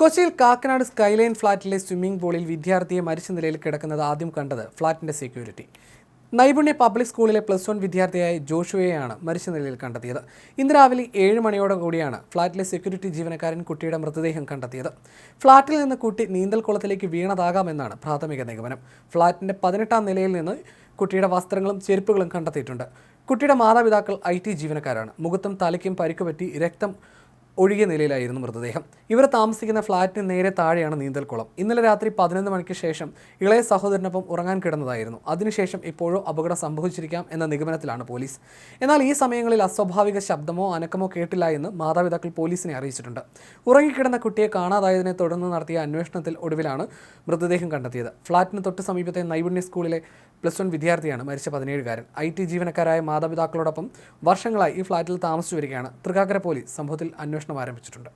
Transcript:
കൊച്ചിയിൽ കാക്കനാട് സ്കൈലൈൻ ഫ്ളാറ്റിലെ സ്വിമ്മിംഗ് പൂളിൽ വിദ്യാർത്ഥിയെ മരിച്ച നിലയിൽ കിടക്കുന്നത് ആദ്യം കണ്ടത് ഫ്ളാറ്റിന്റെ സെക്യൂരിറ്റി. നൈപുണ്യ പബ്ലിക് സ്കൂളിലെ പ്ലസ് വൺ വിദ്യാർത്ഥിയായ ജോഷുവയെയാണ് മരിച്ച നിലയിൽ കണ്ടെത്തിയത്. ഇന്ന് രാവിലെ ഏഴ് മണിയോടെ കൂടിയാണ് ഫ്ളാറ്റിലെ സെക്യൂരിറ്റി ജീവനക്കാരൻ കുട്ടിയുടെ മൃതദേഹം കണ്ടെത്തിയത്. ഫ്ളാറ്റിൽ നിന്ന് കുട്ടി നീന്തൽക്കുളത്തിലേക്ക് വീണതാകാമെന്നാണ് പ്രാഥമിക നിഗമനം. ഫ്ളാറ്റിന്റെ പതിനെട്ടാം നിലയിൽ നിന്ന് കുട്ടിയുടെ വസ്ത്രങ്ങളും ചെരുപ്പുകളും കണ്ടെത്തിയിട്ടുണ്ട്. കുട്ടിയുടെ മാതാപിതാക്കൾ ഐ ടി ജീവനക്കാരാണ്. മുഖത്തും തലയ്ക്കും പരിക്കുപറ്റി രക്തം ഒഴുകിയ നിലയിലായിരുന്നു മൃതദേഹം. ഇവർ താമസിക്കുന്ന ഫ്ളാറ്റിന് നേരെ താഴെയാണ് നീന്തൽക്കുളം ഇന്നലെ രാത്രി പതിനൊന്ന് മണിക്ക് ശേഷം ഇളയ സഹോദരനൊപ്പം ഉറങ്ങാൻ കിടന്നതായിരുന്നു. അതിനുശേഷം ഇപ്പോഴോ അപകടം സംഭവിച്ചിരിക്കാം എന്ന നിഗമനത്തിലാണ് പോലീസ്. എന്നാൽ ഈ സമയങ്ങളിൽ അസ്വാഭാവിക ശബ്ദമോ അനക്കമോ കേട്ടില്ല എന്ന് മാതാപിതാക്കൾ പോലീസിനെ അറിയിച്ചിട്ടുണ്ട്. ഉറങ്ങിക്കിടന്ന കുട്ടിയെ കാണാതായതിനെ തുടർന്ന് നടത്തിയ അന്വേഷണത്തിൽ ഒടുവിലാണ് മൃതദേഹം കണ്ടെത്തിയത്. ഫ്ളാറ്റിന് തൊട്ട് സമീപത്തെ നൈപുണ്യ സ്കൂളിലെ പ്ലസ് വൺ വിദ്യാർത്ഥിയാണ് മരിച്ച പതിനേഴുകാരൻ. ഐ ടി ജീവനക്കാരായ മാതാപിതാക്കളോടൊപ്പം വർഷങ്ങളായി ഈ ഫ്ളാറ്റിൽ താമസിച്ചു വരികയാണ്. തൃക്കാക്കര പോലീസ് സംഭവത്തിൽ അന്വേഷണം ആരംഭിച്ചിട്ടുണ്ട്.